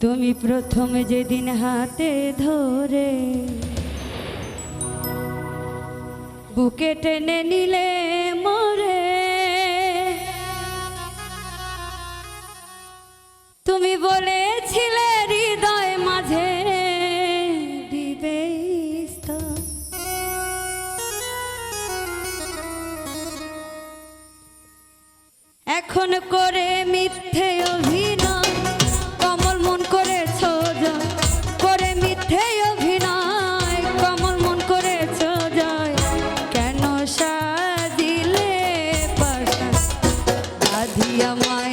তুমি প্রথম যেদিন হাতে ধরে বুকে টেনে নিলে মরে তুমি বলেছিলে হৃদয় মাঝে দিবে। এখন করে মিথ্যে আধিয়া মায়া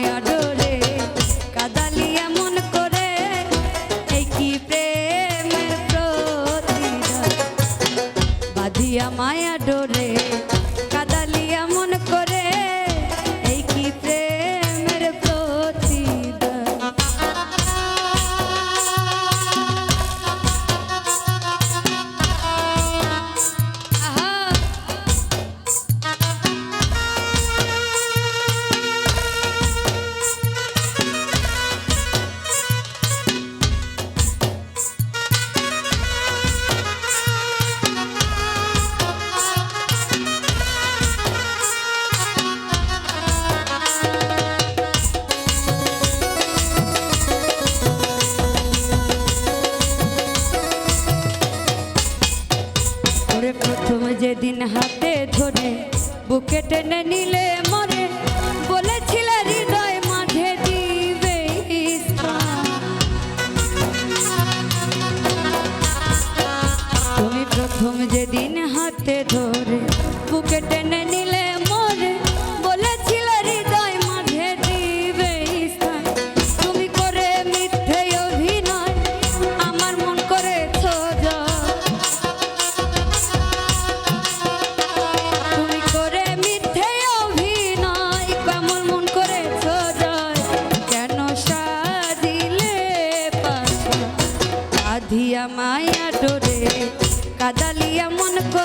ওরে প্রথম যেদিন হাতে ধরে, বুকে টেনে নিলে মরে বলেছিল হৃদয় মাঝে দিবে। তুমি প্রথম যেদিন হাতে ধরে, বুকে টেনে মায়া ডোরে কাদালিয়া মন করে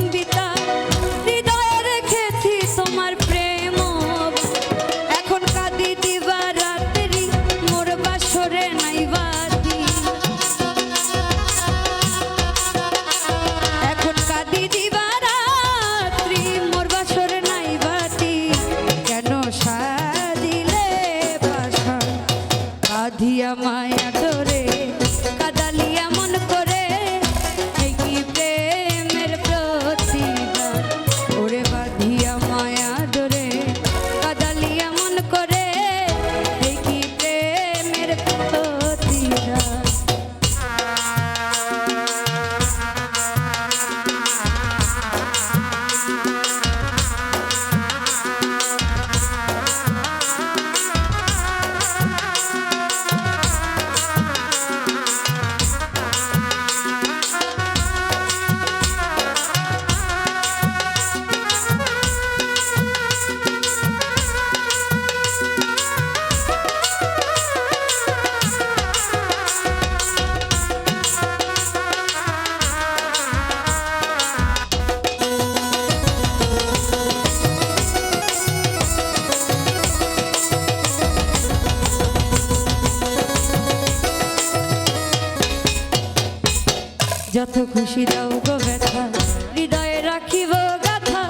কাঁধিয়া মায়া ডোরে খুশি দাও গো ব্যথা হৃদয়ে রাখিব গাথা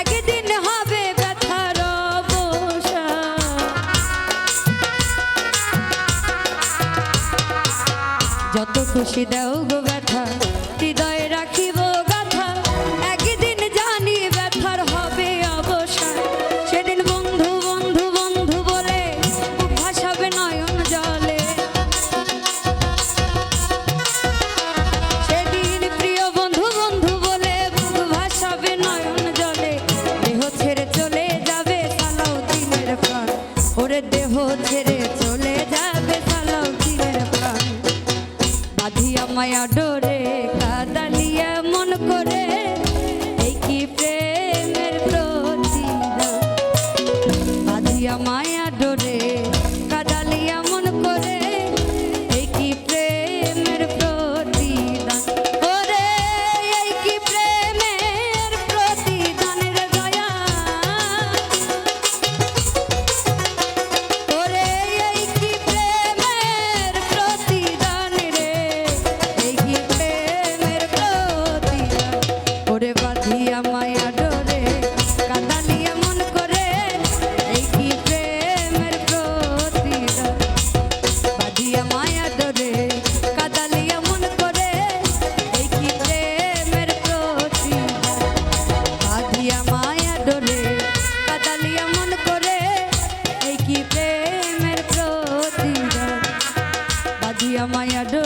একদিন হবে ব্যথার যত খুশি দাও গো মায়া ডোরে Ya de